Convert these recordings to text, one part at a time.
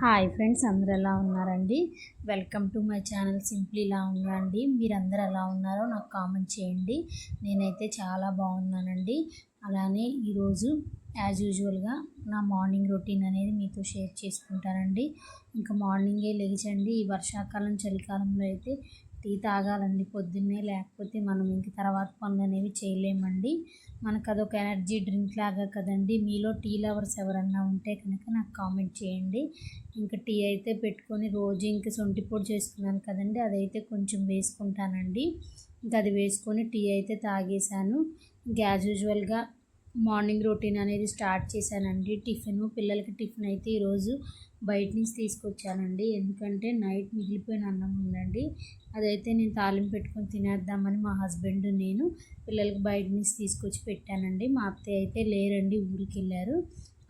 Hi friends అందరు ఎలా ఉన్నారండి? Welcome to my channel simply ఇలా ఉందండి మీరందరూ ఎలా ఉన్నారో నాకు కామెంట్ చేయండి. నేనైతే చాలా బాగున్నానండి. అలానే ఈరోజు యాజ్ యూజువల్గా నా మార్నింగ్ రొటీన్ అనేది మీతో షేర్ చేసుకుంటానండి. ఇంకా మార్నింగే లేచండి. ఈ వర్షాకాలం చలికాలంలో అయితే టీ తాగాలండి పొద్దున్నే లేకపోతే మనం ఇంక తర్వాత పనులు అనేవి చేయలేమండి. మనకు అదొక ఎనర్జీ డ్రింక్ లాగా కదండి. మీలో టీ లవర్స్ ఎవరన్నా ఉంటే కనుక నాకు కామెంట్ చేయండి. ఇంకా టీ అయితే పెట్టుకొని రోజు ఇంక సొంటి పొడి చేసుకున్నాను కదండి. అదైతే కొంచెం వేసుకుంటానండి. ఇంకా అది వేసుకొని టీ అయితే తాగేశాను. ఇంకా యాజ్ యూజువల్గా మార్నింగ్ రొటీన్ అనేది స్టార్ట్ చేశానండి. టిఫిన్ పిల్లలకి టిఫిన్ అయితే ఈరోజు బయట నుంచి తీసుకొచ్చానండి. ఎందుకంటే నైట్ మిగిలిపోయిన అన్నం ఉందండి. అదైతే నేను తాలింపు పెట్టుకొని తినేద్దామని మా హస్బెండ్ నేను పిల్లలకి బయట నుంచి తీసుకొచ్చి పెట్టానండి. మా అత్తయ్య అయితే లేరండి ఊరికి వెళ్ళారు.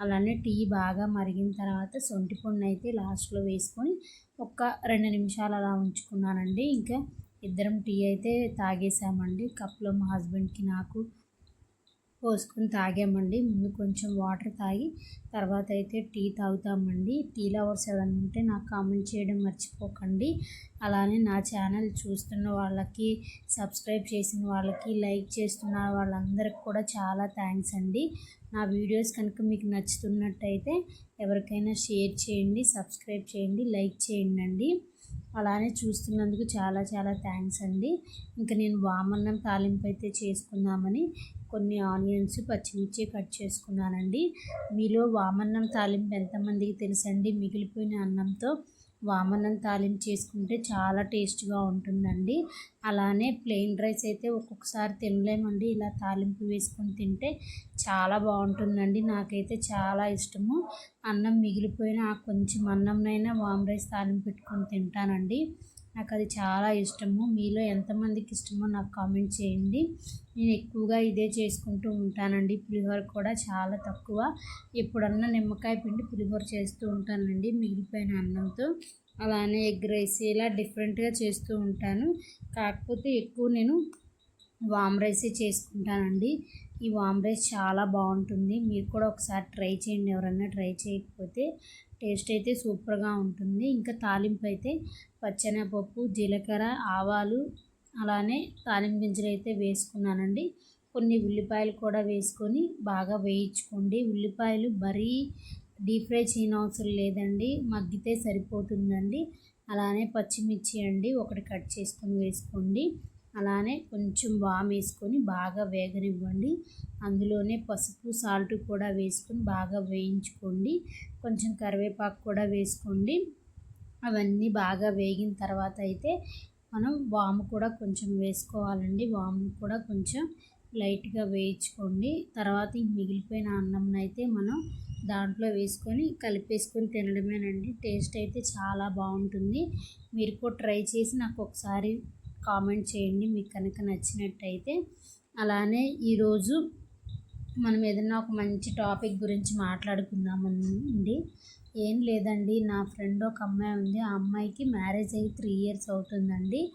అలానే టీ బాగా మరిగిన తర్వాత సొంటి పొన్ను అయితే లాస్ట్లో వేసుకొని ఒక్క రెండు నిమిషాలు అలా ఉంచుకున్నానండి. ఇంకా ఇద్దరం టీ అయితే తాగేసామండి. కప్లో మా హస్బెండ్కి నాకు పోసుకొని తాగామండి. ముందు కొంచెం వాటర్ తాగి తర్వాత అయితే టీ తాగుతామండి. టీ లవర్స్ ఎవరైనా ఉంటే నాకు కామెంట్ చేయడం మర్చిపోకండి. అలానే నా ఛానల్ చూస్తున్న వాళ్ళకి సబ్స్క్రైబ్ చేసిన వాళ్ళకి లైక్ చేస్తున్న వాళ్ళందరికీ కూడా చాలా థ్యాంక్స్ అండి. నా వీడియోస్ కనుక మీకు నచ్చుతున్నట్టయితే ఎవరికైనా షేర్ చేయండి సబ్స్క్రైబ్ చేయండి లైక్ చేయండి అండి అలానే చూస్తున్నందుకు చాలా చాలా థ్యాంక్స్ అండి. ఇంకా నేను వామన్నం తాలింపు అయితే చేసుకుందామని కొన్ని ఆనియన్స్ పచ్చిమిర్చి కట్ చేసుకున్నానండి. మీలో వామన్నం తాలింపు ఎంతమందికి తెలుసండి? మిగిలిపోయిన అన్నంతో వామన్నం తాలింపు చేసుకుంటే చాలా టేస్ట్గా ఉంటుందండి. అలానే ప్లెయిన్ రైస్ అయితే ఒక్కొక్కసారి తినలేమండి. ఇలా తాలింపు వేసుకొని తింటే చాలా బాగుంటుందండి. నాకైతే చాలా ఇష్టము. అన్నం మిగిలిపోయిన కొంచెం అన్నంనైనా వామ్ రైస్ తాలింపు పెట్టుకొని తింటానండి. నాకు అది చాలా ఇష్టము. మీలో ఎంతమందికి ఇష్టమో నాకు కామెంట్ చేయండి. నేను ఎక్కువగా ఇదే చేసుకుంటూ ఉంటానండి. పులిహోర కూడా చాలా తక్కువ. ఎప్పుడన్నా నిమ్మకాయ పిండి పులిహోర చేస్తూ ఉంటానండి. మిగిలిపోయిన అన్నంతో. అలానే ఎగ్ రైస్ ఇలా డిఫరెంట్గా చేస్తూ ఉంటాను. కాకపోతే ఎక్కువ నేను వామ్ రైసే చేసుకుంటానండి. ఈ వామ్ రైస్ చాలా బాగుంటుంది. మీరు కూడా ఒకసారి ట్రై చేయండి. ఎవరన్నా ట్రై చేయకపోతే టేస్ట్ అయితే సూపర్గా ఉంటుంది. ఇంకా తాలింపు అయితే పచ్చెనపప్పు జీలకర్ర ఆవాలు అలానే తాలింపు గింజలు అయితే వేసుకున్నానండి. కొన్ని ఉల్లిపాయలు కూడా వేసుకొని బాగా వేయించుకోండి. ఉల్లిపాయలు మరీ డీప్ ఫ్రై చేయనవసరం లేదండి. మగ్గితే సరిపోతుందండి. అలానే పచ్చిమిర్చి అండి ఒకటి కట్ చేసుకొని వేసుకోండి. అలానే కొంచెం వామ్ వేసుకొని బాగా వేగనివ్వండి. అందులోనే పసుపు సాల్ట్ కూడా వేసుకొని బాగా వేయించుకోండి. కొంచెం కరివేపాకు కూడా వేసుకోండి. అవన్నీ బాగా వేగిన తర్వాత అయితే మనం వాము కూడా కొంచెం వేసుకోవాలండి. వాము కూడా కొంచెం లైట్గా వేయించుకోండి. తర్వాత మిగిలిపోయిన అన్నం అయితే మనం దాంట్లో వేసుకొని కలిపేసుకొని తినడమేనండి. టేస్ట్ అయితే చాలా బాగుంటుంది. మీరు కూడా ట్రై చేసి నాకు ఒకసారి కామెంట్ చేయండి. మీకు కనుక నచ్చినట్టయితే అలానే ఈరోజు మనం ఏదైనా ఒక మంచి టాపిక్ గురించి మాట్లాడుకుందామండి. ఏం లేదండి. నా ఫ్రెండ్ ఒక అమ్మాయి ఉంది. ఆ అమ్మాయికి మ్యారేజ్ అయ్యి త్రీ ఇయర్స్ అవుతుందండి.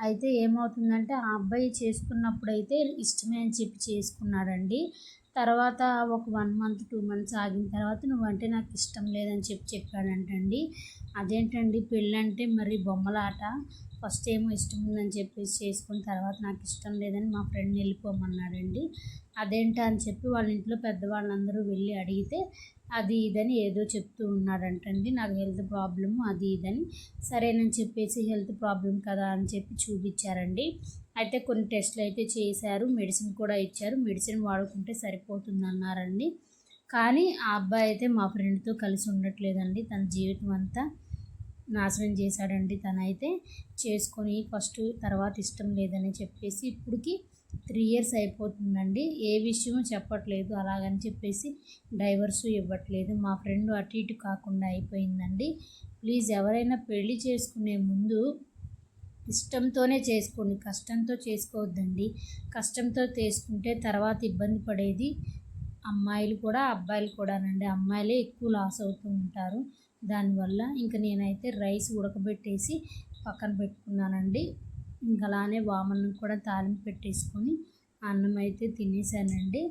అయితే ఏమవుతుందంటే ఆ అబ్బాయి చేసుకున్నప్పుడు అయితే ఇష్టమే అని చెప్పి చేసుకున్నాడండి. తర్వాత ఒక వన్ మంత్ టూ మంత్స్ ఆగిన తర్వాత నువ్వంటే నాకు ఇష్టం లేదని చెప్పి చెప్పాడంటండి. అదేంటండి? పెళ్ళంటే మరి బొమ్మలాట? ఫస్ట్ ఏమో ఇష్టం ఉందని చెప్పేసి చేసుకున్న తర్వాత నాకు ఇష్టం లేదని మా ఫ్రెండ్ వెళ్ళిపోమన్నాడండి. అదేంటా? అని చెప్పి వాళ్ళ ఇంట్లో పెద్దవాళ్ళందరూ వెళ్ళి అడిగితే అది ఇదని ఏదో చెప్తూ ఉన్నాడంటండి నాకు హెల్త్ ప్రాబ్లం అది ఇదని. సరేనని చెప్పేసి హెల్త్ ప్రాబ్లం కదా అని చెప్పి చూపించారండి. అయితే కొన్ని టెస్ట్లు అయితే చేశారు. మెడిసిన్ కూడా ఇచ్చారు. మెడిసిన్ వాడుకుంటే సరిపోతుంది అన్నారండి కానీ ఆ అబ్బాయి అయితే మా ఫ్రెండ్తో కలిసి ఉండట్లేదండి. తన జీవితం అంతా నాశనం చేశాడండి తనైతే. చేసుకొని ఫస్ట్ తర్వాత ఇష్టం లేదని చెప్పేసి ఇప్పటికి త్రీ ఇయర్స్ అయిపోతుందండి. ఏ విషయం చెప్పట్లేదు. అలాగని చెప్పేసి డైవర్స్ ఇవ్వట్లేదు. మా ఫ్రెండ్ అటు ఇటు కాకుండా అయిపోయిందండి. ప్లీజ్ ఎవరైనా పెళ్ళి చేసుకునే ముందు ఇష్టంతోనే చేసుకోండి. కష్టంతో చేసుకోవద్దండి. కష్టంతో చేసుకుంటే తర్వాత ఇబ్బంది పడేది అమ్మాయిలు కూడా అబ్బాయిలు కూడానండి. అమ్మాయిలే ఎక్కువ లాస్ అవుతూ ఉంటారు. దానివల్ల ఇంకా నేనైతే రైస్ ఉడకబెట్టేసి పక్కన పెట్టుకున్నానండి. ఇంకా అలానే వామన్నం కూడా తాలింపు పెట్టేసుకొని అన్నం అయితే తినేసానండి.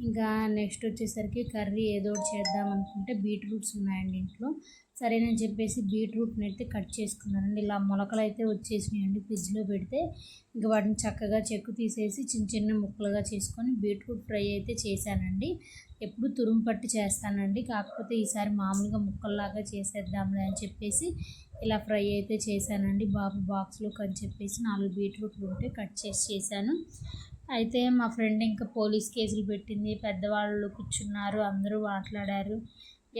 ఇంకా నెక్స్ట్ వచ్చేసరికి కర్రీ ఏదో ఒకటి చేద్దాం అనుకుంటే బీట్రూట్స్ ఉన్నాయండి ఇంట్లో. సరేనని చెప్పేసి బీట్రూట్ని అయితే కట్ చేసుకున్నానండి. ఇలా మొలకలు అయితే వచ్చేసినాయండి ఫ్రిడ్జ్లో పెడితే. ఇంకా వాటిని చక్కగా చెక్కు తీసేసి చిన్న చిన్న ముక్కలుగా చేసుకొని బీట్రూట్ ఫ్రై అయితే చేశానండి. ఎప్పుడు తురుము పట్టి చేస్తానండి. కాకపోతే ఈసారి మామూలుగా ముక్కల్లాగా చేసేద్దాంలే అని చెప్పేసి ఇలా ఫ్రై అయితే చేశానండి. బాబు బాక్స్లోకి అని చెప్పేసి నాలుగు బీట్రూట్లు ఉంటే కట్ చేసి చేశాను. అయితే మా ఫ్రెండ్ ఇంకా పోలీస్ కేసులు పెట్టింది. పెద్దవాళ్ళు కూర్చున్నారు అందరూ మాట్లాడారు.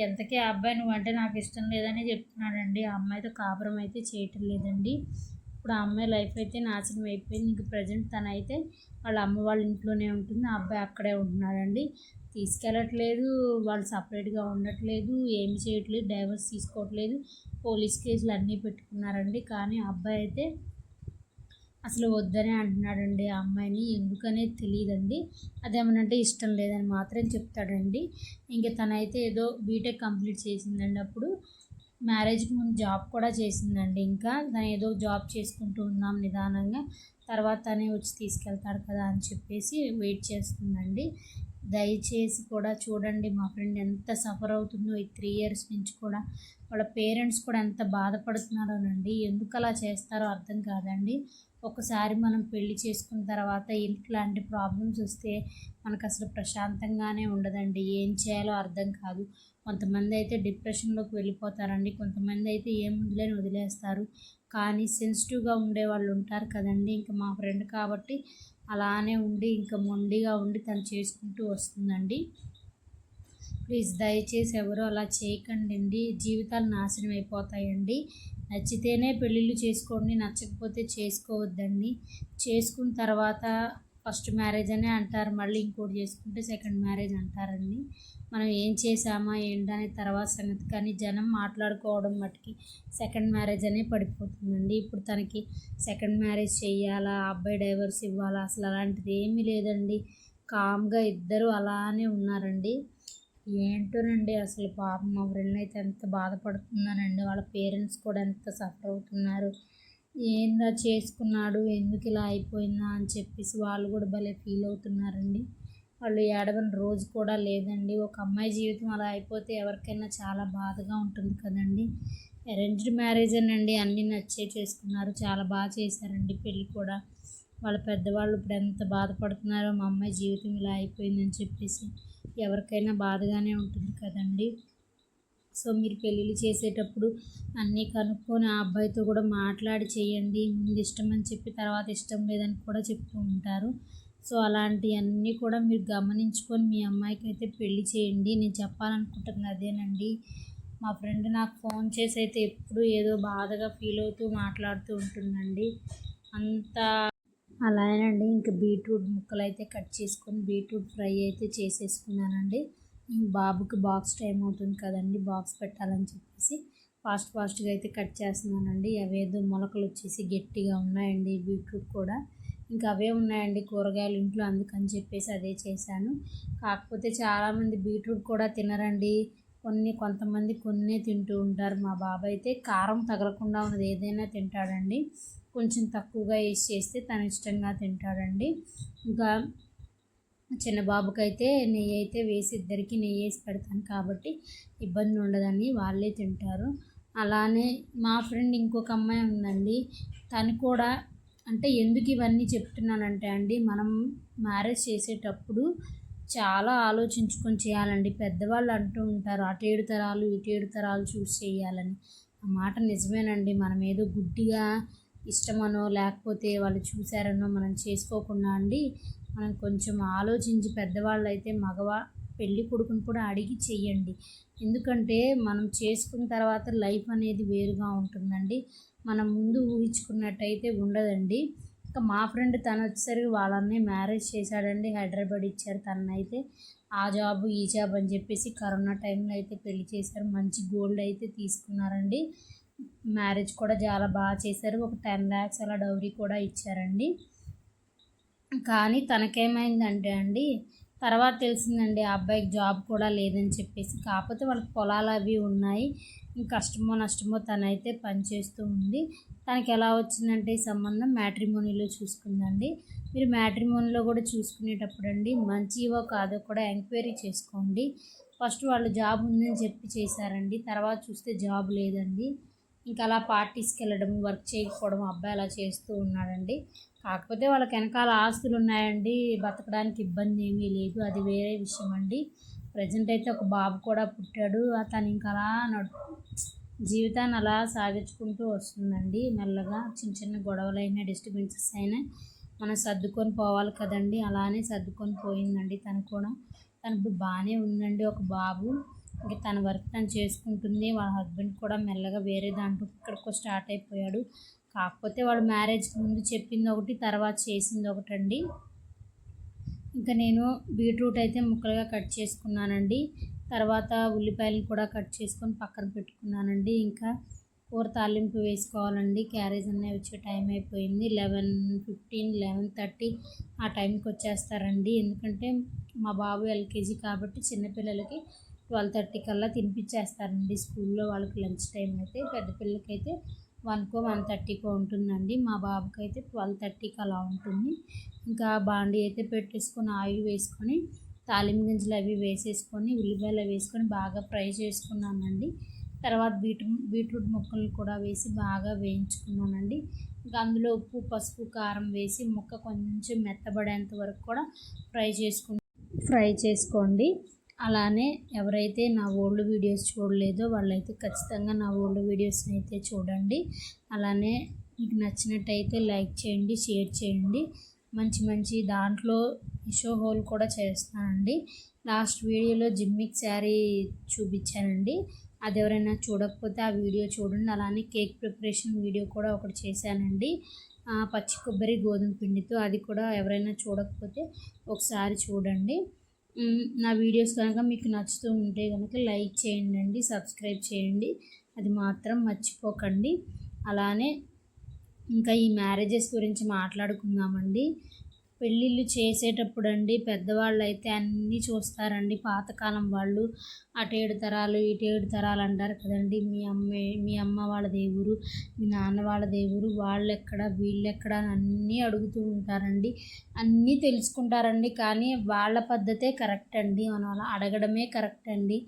ఎంతకీ ఆ అబ్బాయి నువ్వు అంటే నాకు ఇష్టం లేదని చెప్తున్నాడండి. ఆ అమ్మాయితో కాపురం అయితే చేయటం లేదండి. ఇప్పుడు ఆ అమ్మాయి లైఫ్ అయితే నాశనం అయిపోయింది. ఇంక ప్రజెంట్ తనైతే వాళ్ళ అమ్మ వాళ్ళ ఇంట్లోనే ఉంటుంది. ఆ అబ్బాయి అక్కడే ఉంటున్నాడండి. తీసుకెళ్ళట్లేదు వాళ్ళు సపరేట్గా ఉండట్లేదు ఏమి చేయట్లేదు డైవర్స్ తీసుకోవట్లేదు. పోలీస్ కేసులు అన్నీ పెట్టుకున్నారండి. కానీ ఆ అబ్బాయి అయితే అసలు వద్దనే అంటున్నాడండి ఆ అమ్మాయిని. ఎందుకనేది తెలియదండి అదేమనంటే ఇష్టం లేదని మాత్రం చెప్తాడండి. ఇంకా తనైతే ఏదో బీటెక్ కంప్లీట్ చేసిందండి అప్పుడు. మ్యారేజ్కి ముందు జాబ్ కూడా చేసిందండి ఇంకా. తను ఏదో జాబ్ చేసుకుంటూ ఉన్నాం నిదానంగా. తర్వాత తనే వచ్చి తీసుకెళ్తాడు కదా అని చెప్పేసి వెయిట్ చేస్తుందండి. దయచేసి కూడా చూడండి మా ఫ్రెండ్ ఎంత సఫర్ అవుతుందో ఈ త్రీ ఇయర్స్ నుంచి కూడా. వాళ్ళ పేరెంట్స్ కూడా ఎంత బాధపడుతున్నారోనండి. ఎందుకు అలా చేస్తారో అర్థం కాదండి. ఒకసారి మనం పెళ్ళి చేసుకున్న తర్వాత ఇట్లాంటి ప్రాబ్లమ్స్ వస్తే మనకు అసలు ప్రశాంతంగానే ఉండదండి. ఏం చేయాలో అర్థం కాదు. కొంతమంది అయితే డిప్రెషన్లోకి వెళ్ళిపోతారండి. కొంతమంది అయితే ఏం ఏముందిలేని వదిలేస్తారు. కానీ సెన్సిటివ్గా ఉండే వాళ్ళు ఉంటారు కదండి. ఇంకా మా ఫ్రెండ్ కాబట్టి అలానే ఉండి ఇంకా మొండిగా ఉండి తను చేసుకుంటూ వస్తుందండి. ప్లీజ్ దయచేసి ఎవరు అలా చేయకండి అండి జీవితాలు నాశనం అయిపోతాయండి. నచ్చితేనే పెళ్ళిళ్ళు చేసుకోండి నచ్చకపోతే చేసుకోవద్దండి. చేసుకున్న తర్వాత ఫస్ట్ మ్యారేజ్ అనే అంటారు మళ్ళీ ఇంకోటి చేసుకుంటే సెకండ్ మ్యారేజ్ అంటారండి. మనం ఏం చేసామా ఏంటనే తర్వాత సంగతి. కానీ జనం మాట్లాడుకోవడం మట్టుకి సెకండ్ మ్యారేజ్ అనే పడిపోతుందండి. ఇప్పుడు తనకి సెకండ్ మ్యారేజ్ చేయాలా అబ్బాయి డైవర్స్ ఇవ్వాలా అసలు అలాంటిది ఏమీ లేదండి. కామ్గా ఇద్దరు అలానే ఉన్నారండి. ఏంటోనండి అసలు పాపం మా ఫ్రెండ్ అయితే ఎంత బాధపడుతున్నానండి వాళ్ళ పేరెంట్స్ కూడా ఎంత సఫర్ అవుతున్నారు. ఏందా చేసుకున్నాడు? ఎందుకు ఇలా అయిపోయిందా? అని చెప్పేసి వాళ్ళు కూడా భలే ఫీల్ అవుతున్నారండి. వాళ్ళు ఏడవని రోజు కూడా లేదండి. ఒక అమ్మాయి జీవితం అలా అయిపోతే ఎవరికైనా చాలా బాధగా ఉంటుంది కదండి. అరేంజ్డ్ మ్యారేజ్ అండి అన్నీ నచ్చే చేసుకున్నారు. చాలా బాగా చేశారండి పెళ్ళి కూడా. వాళ్ళ పెద్దవాళ్ళు ఇప్పుడు ఎంత బాధపడుతున్నారో మా అమ్మాయి జీవితం ఇలా అయిపోయిందని చెప్పేసి ఎవరికైనా బాధగానే ఉంటుంది కదండి. సో మీరు పెళ్ళిళ్ళు చేసేటప్పుడు అన్నీ కనుక్కొని ఆ అబ్బాయితో కూడా మాట్లాడి చేయండి ముందు ఇష్టం అని చెప్పి తర్వాత ఇష్టం లేదని కూడా చెప్తూ ఉంటారు. సో అలాంటివన్నీ కూడా మీరు గమనించుకొని మీ అమ్మాయికి అయితే పెళ్ళి చేయండి. నేను చెప్పాలనుకుంటున్నది అదేనండి. మా ఫ్రెండ్ నాకు ఫోన్ చేసి అయితే ఎప్పుడు ఏదో బాధగా ఫీల్ అవుతూ మాట్లాడుతూ ఉంటుందండి. అంత అలాగేనండి ఇంకా బీట్రూట్ ముక్కలు అయితే కట్ చేసుకొని బీట్రూట్ ఫ్రై అయితే చేసేసుకున్నానండి. బాబుకి బాక్స్ టైం అవుతుంది కదండి బాక్స్ పెట్టాలని చెప్పేసి ఫాస్ట్ ఫాస్ట్గా అయితే కట్ చేస్తున్నానండి. అవేదో మొలకలు వచ్చేసి గట్టిగా ఉన్నాయండి బీట్రూట్ కూడా. ఇంకా అవే ఉన్నాయండి కూరగాయలు ఇంట్లో అందుకని చెప్పేసి అదే చేశాను. కాకపోతే చాలామంది బీట్రూట్ కూడా తినరండి. కొన్ని కొంతమంది కొన్నే తింటూ ఉంటారు. మా బాబాయ్ అయితే కారం తగలకుండా ఉన్నది ఏదైనా తింటాడండి. కొంచెం తక్కువగా వేసి చేస్తే తను ఇష్టంగా తింటాడండి. ఇంకా చిన్న బాబుకైతే నెయ్యి అయితే వేసి ఇద్దరికి నెయ్యి వేసి పెడతాను కాబట్టి ఇబ్బంది ఉండదని వాళ్ళే తింటారు. అలానే మా ఫ్రెండ్ ఇంకొక అమ్మాయి ఉందండి తను కూడా అంటే ఎందుకు ఇవన్నీ చెప్తున్నానంటే అండి మనం మ్యారేజ్ చేసేటప్పుడు చాలా ఆలోచించుకొని చేయాలండి. పెద్దవాళ్ళు అంటూ ఉంటారు అటు ఏడు తరాలు ఇటు ఏడు తరాలు చూసి చేయాలని. ఆ మాట నిజమేనండి మనం ఏదో గుడ్డిగా ఇష్టమనో లేకపోతే వాళ్ళు చూసారనో మనం చేసుకోకుండా అండి మనం కొంచెం ఆలోచించి పెద్దవాళ్ళు అయితే మగవా పెళ్ళి కొడుకుని కూడా అడిగి చెయ్యండి. ఎందుకంటే మనం చేసుకున్న తర్వాత లైఫ్ అనేది వేరుగా ఉంటుందండి. మనం ముందు ఊహించుకున్నట్టయితే ఉండదండి. ఇంకా మా ఫ్రెండ్ తను వచ్చేసరికి వాళ్ళనే మ్యారేజ్ చేశాడండి. హైదరాబాద్ ఇచ్చారు తనైతే ఆ జాబ్ ఈ జాబ్ అని చెప్పేసి కరోనా టైంలో అయితే పెళ్ళి చేశారు. మంచి గోల్డ్ అయితే తీసుకున్నారండి. మ్యారేజ్ కూడా చాలా బాగా చేశారు. ఒక టెన్ ల్యాక్స్ అలా డౌరీ కూడా ఇచ్చారండి. కానీ తనకేమైందంటే అండి తర్వాత తెలిసిందండి ఆ అబ్బాయికి జాబ్ కూడా లేదని చెప్పేసి. కాకపోతే వాళ్ళకి పొలాలు అవి ఉన్నాయి. కష్టమో నష్టమో తనైతే పనిచేస్తూ ఉంది. తనకి ఎలా వచ్చిందంటే ఈ సంబంధం మ్యాట్రిమోనీలో చూసుకుందండి. మీరు మ్యాట్రిమోనీలో కూడా చూసుకునేటప్పుడు అండి మంచివో కాదో కూడా ఎంక్వైరీ చేసుకోండి. ఫస్ట్ వాళ్ళు జాబ్ ఉందని చెప్పి చేశారండి. తర్వాత చూస్తే జాబ్ లేదండి. ఇంకా అలా పార్టీస్కి వెళ్ళడం వర్క్ చేయకపోవడం అబ్బాయి అలా చేస్తూ ఉన్నాడండి. కాకపోతే వాళ్ళకి వెనకాల ఆస్తులు ఉన్నాయండి బతకడానికి ఇబ్బంది ఏమీ లేదు. అది వేరే విషయం అండి ప్రజెంట్ అయితే ఒక బాబు కూడా పుట్టాడు. అతను ఇంకా అలా నడు జీవితాన్ని అలా సాగించుకుంటూ వస్తుందండి. మెల్లగా చిన్న చిన్న గొడవలైనా డిస్టర్బెన్సెస్ అయినా మనం సర్దుకొని పోవాలి కదండి. అలానే సర్దుకొని పోయిందండి తను కూడా. తను ఇప్పుడు బాగానే ఉందండి ఒక బాబు. ఇంకా తన వర్క్ తను చేసుకుంటుంది. వాళ్ళ హస్బెండ్ కూడా మెల్లగా వేరే దాంట్లో ఇక్కడికో స్టార్ట్ అయిపోయాడు. కాకపోతే వాడు మ్యారేజ్కి ముందు చెప్పింది ఒకటి తర్వాత చేసింది ఒకటండి. ఇంకా నేను బీట్రూట్ అయితే ముక్కలుగా కట్ చేసుకున్నానండి. తర్వాత ఉల్లిపాయలను కూడా కట్ చేసుకొని పక్కన పెట్టుకున్నానండి. ఇంకా కూర తాలింపు వేసుకోవాలండి. క్యారేజ్ అనేవి వచ్చే టైం అయిపోయింది. లెవెన్ ఫిఫ్టీన్ లెవెన్ థర్టీ ఆ టైంకి వచ్చేస్తారండి. ఎందుకంటే మా బాబు ఎల్కేజీ కాబట్టి చిన్నపిల్లలకి ట్వెల్వ్ థర్టీ కల్లా తినిపించేస్తారండి స్కూల్లో వాళ్ళకి లంచ్ టైం అయితే. పెద్ద పిల్లలకైతే వన్కో వన్ థర్టీకో ఉంటుందండి. మా బాబుకి అయితే ట్వెల్వ్ థర్టీకి అలా ఉంటుంది. ఇంకా బాండీ అయితే పెట్టేసుకొని ఆయిల్ వేసుకొని తాలిం గింజలు అవి వేసేసుకొని ఉల్లిపాయలు వేసుకొని బాగా ఫ్రై చేసుకున్నానండి. తర్వాత బీట్ బీట్రూట్ ముక్కలు కూడా వేసి బాగా వేయించుకున్నానండి. ఇంకా అందులో ఉప్పు పసుపు కారం వేసి ముక్క కొంచెం మెత్తబడేంత వరకు కూడా ఫ్రై చేసుకు ఫ్రై చేసుకోండి. అలానే ఎవరైతే నా ఓల్డ్ వీడియోస్ చూడలేదో వాళ్ళైతే ఖచ్చితంగా నా ఓల్డ్ వీడియోస్ని అయితే చూడండి. అలానే మీకు నచ్చినట్టయితే లైక్ చేయండి షేర్ చేయండి. మంచి మంచి దాంట్లో షో హోల్ కూడా చేస్తానండి. లాస్ట్ వీడియోలో జిమ్మిక్ శారీ చూపించానండి. అది ఎవరైనా చూడకపోతే ఆ వీడియో చూడండి. అలానే కేక్ ప్రిపరేషన్ వీడియో కూడా ఒకటి చేశానండి. పచ్చి కొబ్బరి గోధుమ పిండితో అది కూడా ఎవరైనా చూడకపోతే ఒకసారి చూడండి. నా వీడియోస్ కనుక మీకు నచ్చుతూ ఉంటే కనుక లైక్ చేయండి సబ్స్క్రైబ్ చేయండి. అది మాత్రం మర్చిపోకండి. అలానే ఇంకా ఈ మ్యారేజెస్ గురించి మాట్లాడుకుందామండి. పెళ్ళిళ్ళు చేసేటప్పుడు అండి పెద్దవాళ్ళు అయితే అన్నీ చూస్తారండి. పాతకాలం వాళ్ళు అటేడు తరాలు ఇటేడు తరాలు అంటారు కదండి. మీ అమ్మ మీ అమ్మ వాళ్ళ దేవురు మీ నాన్న వాళ్ళ దేవురు వాళ్ళు ఎక్కడ వీళ్ళు ఎక్కడ అన్నీ అడుగుతూ ఉంటారండి. అన్నీ తెలుసుకుంటారండి. కానీ వాళ్ళ పద్ధతే కరెక్ట్ అండి మనం అలా అడగడమే కరెక్ట్ అండి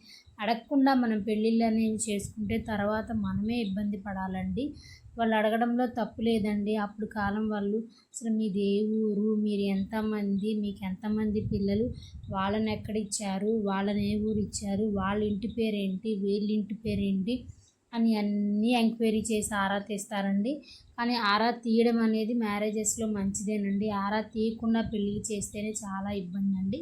అడగకుండా మనం పెళ్ళిళ్ళు అనేవి చేసుకుంటే తర్వాత మనమే ఇబ్బంది పడాలండి. వాళ్ళు అడగడంలో తప్పు లేదండి. అప్పుడు కాలం వాళ్ళు అసలు మీది ఏ ఊరు మీరు ఎంతమంది మీకు ఎంతమంది పిల్లలు? వాళ్ళని ఎక్కడ ఇచ్చారు వాళ్ళని ఏ ఊరు ఇచ్చారు వాళ్ళ ఇంటి పేరేంటి? వీళ్ళ ఇంటి పేరేంటి? అని అన్నీ ఎంక్వైరీ చేసి ఆరా తీస్తారండి. కానీ ఆరా తీయడం అనేది మ్యారేజెస్లో మంచిదేనండి. ఆరా తీయకుండా పెళ్ళిళ్ళు చేస్తేనే చాలా ఇబ్బంది అండి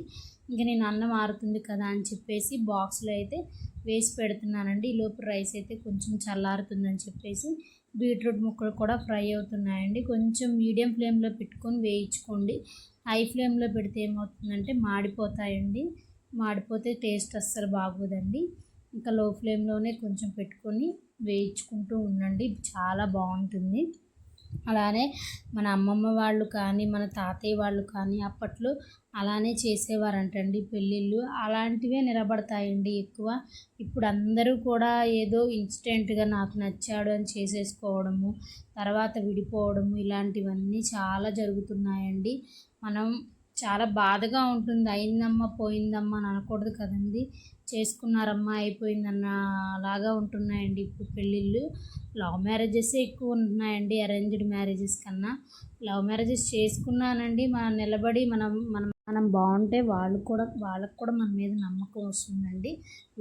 ఇంకా నేను అన్నం ఆరుతుంది కదా అని చెప్పేసి బాక్స్లో అయితే వేసి పెడుతున్నానండి. ఈలోపు రైస్ అయితే కొంచెం చల్లారుతుందని చెప్పేసి బీట్రూట్ ముక్కలు కూడా ఫ్రై అవుతున్నాయండి. కొంచెం మీడియం ఫ్లేమ్లో పెట్టుకొని వేయించుకోండి. హై ఫ్లేమ్లో పెడితే ఏమవుతుందంటే మాడిపోతాయండి. మాడిపోతే టేస్ట్ అస్సలు బాగోదండి. ఇంకా లో ఫ్లేమ్లోనే కొంచెం పెట్టుకొని వేయించుకుంటూ ఉండండి. చాలా బాగుంటుంది. అలానే మన అమ్మమ్మ వాళ్ళు కానీ మన తాతయ్య వాళ్ళు కానీ అప్పట్లో అలానే చేసేవారంటండి పెళ్ళిళ్ళు. అలాంటివే నిలబడతాయండి ఎక్కువ. ఇప్పుడు అందరూ కూడా ఏదో ఇన్స్టెంట్గా నాకు నచ్చాడు అని చేసేసుకోవడము తర్వాత విడిపోవడము ఇలాంటివన్నీ చాలా జరుగుతున్నాయండి. మనం చాలా బాధగా ఉంటుంది. అయిందమ్మా పోయిందమ్మా అని అనకూడదు కదండి. చేసుకున్నారమ్మా అయిపోయిందన్న లాగా ఉంటున్నాయండి ఇప్పుడు పెళ్ళిళ్ళు. లవ్ మ్యారేజెస్ ఎక్కువ ఉంటున్నాయండి అరేంజ్డ్ మ్యారేజెస్ కన్నా. లవ్ మ్యారేజెస్ చేసుకున్నానండి. మనం నిలబడి మనం మనం మనం బాగుంటే వాళ్ళు కూడా వాళ్ళకు కూడా మన మీద నమ్మకం వస్తుందండి.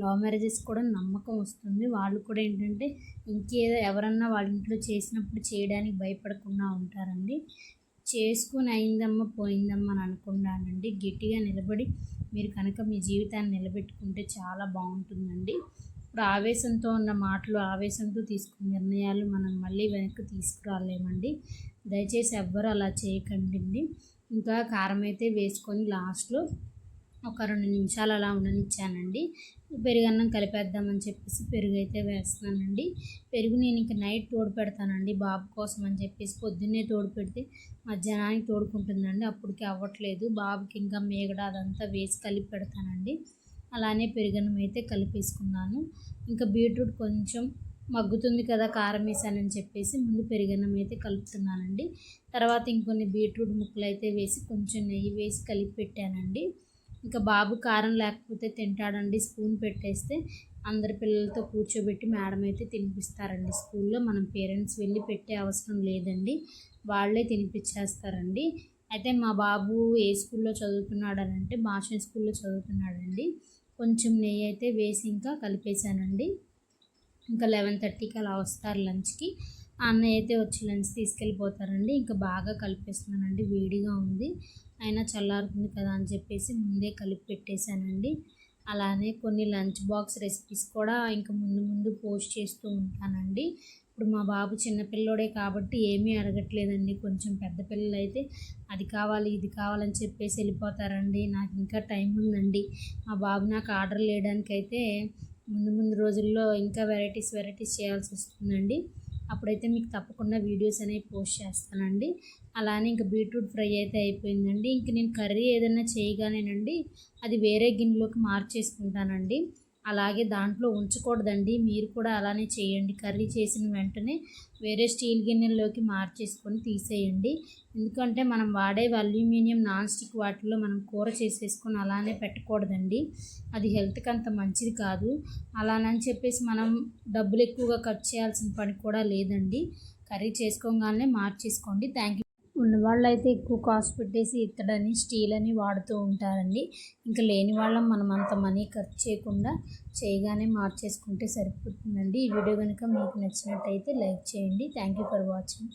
లవ్ మ్యారేజెస్ కూడా నమ్మకం వస్తుంది. వాళ్ళు కూడా ఏంటంటే ఇంకేదో ఎవరన్నా వాళ్ళ ఇంట్లో చేసినప్పుడు చేయడానికి భయపడకుండా ఉంటారండి. చేసుకుని అయిందమ్మా పోయిందమ్మా అని అనుకున్నానండి. గట్టిగా నిలబడి మీరు కనుక మీ జీవితాన్ని నిలబెట్టుకుంటే చాలా బాగుంటుందండి. ఇప్పుడు ఆవేశంతో ఉన్న మాటలు ఆవేశంతో తీసుకున్న నిర్ణయాలు మనం మళ్ళీ వెనక్కి తీసుకురాలేమండి. దయచేసి ఎవ్వరు అలా చేయకండి ఇంకా కారం అయితే వేసుకొని లాస్ట్లో ఒక రెండు నిమిషాలు అలా ఉండనిచ్చానండి. పెరుగన్నం కలిపేద్దామని చెప్పేసి పెరుగు అయితే వేస్తున్నానండి. పెరుగు నేను ఇంక నైట్ తోడు పెడతానండి బాబు కోసం అని చెప్పేసి పొద్దున్నే తోడు పెడితే మధ్యాహ్నానికి తోడుకుంటుందండి. అప్పటికి అవ్వట్లేదు. బాబుకి ఇంకా మేగడ అదంతా వేసి కలిపి పెడతానండి. అలానే పెరుగన్నం అయితే కలిపేసుకున్నాను. ఇంకా బీట్రూట్ కొంచెం మగ్గుతుంది కదా కారం వేసానని చెప్పేసి ముందు పెరుగన్నం అయితే కలుపుతున్నానండి. తర్వాత ఇంకొన్ని బీట్రూట్ ముక్కలు అయితే వేసి కొంచెం నెయ్యి వేసి కలిపి పెట్టానండి. ఇంకా బాబు కారం లేకపోతే తింటాడండి స్పూన్ పెట్టేస్తే అందరి పిల్లలతో కూర్చోబెట్టి మేడం అయితే తినిపిస్తారండి స్కూల్లో. మనం పేరెంట్స్ వెళ్ళి పెట్టే అవసరం లేదండి. వాళ్ళే తినిపించేస్తారండి అయితే మా బాబు ఏ స్కూల్లో చదువుతున్నాడని అంటే భాష స్కూల్లో చదువుతున్నాడండి. కొంచెం నెయ్యి అయితే వేసి ఇంకా కలిపేశానండి. ఇంకా లెవెన్ థర్టీకి అలా వస్తారు లంచ్కి. అన్నయ్య అయితే వచ్చి లంచ్ తీసుకెళ్ళిపోతారండి. ఇంకా బాగా కలిపేస్తున్నానండి. వేడిగా ఉంది. అయినా చల్లారుతుంది కదా అని చెప్పేసి ముందే కలిపి పెట్టేశానండి. అలానే కొన్ని లంచ్ బాక్స్ రెసిపీస్ కూడా ఇంకా ముందు ముందు పోస్ట్ చేస్తూ ఉంటానండి. ఇప్పుడు మా బాబు చిన్నపిల్లోడే కాబట్టి ఏమీ అడగట్లేదండి. కొంచెం పెద్ద పిల్లలు అయితే అది కావాలి ఇది కావాలని చెప్పేసి వెళ్ళిపోతారండి. నాకు ఇంకా టైం ఉందండి. మా బాబు నాకు ఆర్డర్ లేయడానికైతే ముందు ముందు రోజుల్లో ఇంకా వెరైటీస్ వెరైటీస్ చేయాల్సి వస్తుందండి. అప్పుడైతే మీకు తప్పకుండా వీడియోస్ అనేవి పోస్ట్ చేస్తానండి. అలానే ఇంకా బీట్రూట్ ఫ్రై అయితే అయిపోయిందండి. ఇంక నేను కర్రీ ఏదైనా చేయగానేనండి అది వేరే గిన్నెలోకి మార్చేసుకుంటానండి. అలాగే దాంట్లో ఉంచకూడదండి. మీరు కూడా అలానే చేయండి. కర్రీ చేసిన వెంటనే వేరే స్టీల్ గిన్నెల్లోకి మార్చేసుకొని తీసేయండి. ఎందుకంటే మనం వాడే అల్యూమినియం నాన్ స్టిక్ వాటిల్లో మనం కూర చేసేసుకొని అలానే పెట్టకూడదండి. అది హెల్త్కి అంత మంచిది కాదు. అలానని చెప్పేసి మనం డబ్బులు ఎక్కువగా ఖర్చు చేయాల్సిన పని కూడా లేదండి. కర్రీ చేసుకోగానే మార్చేసుకోండి. Thank you. ఉన్నవాళ్ళు అయితే ఎక్కువ కాస్ట్ పెట్టేసి ఇత్తడని స్టీల్ అని వాడుతూ ఉంటారండి. ఇంకా లేని వాళ్ళం మనం అంత మనీ ఖర్చు చేయకుండా చేయగానే మార్చేసుకుంటే సరిపోతుందండి. ఈ వీడియో కనుక మీకు నచ్చినట్టయితే లైక్ చేయండి. Thank you for watching.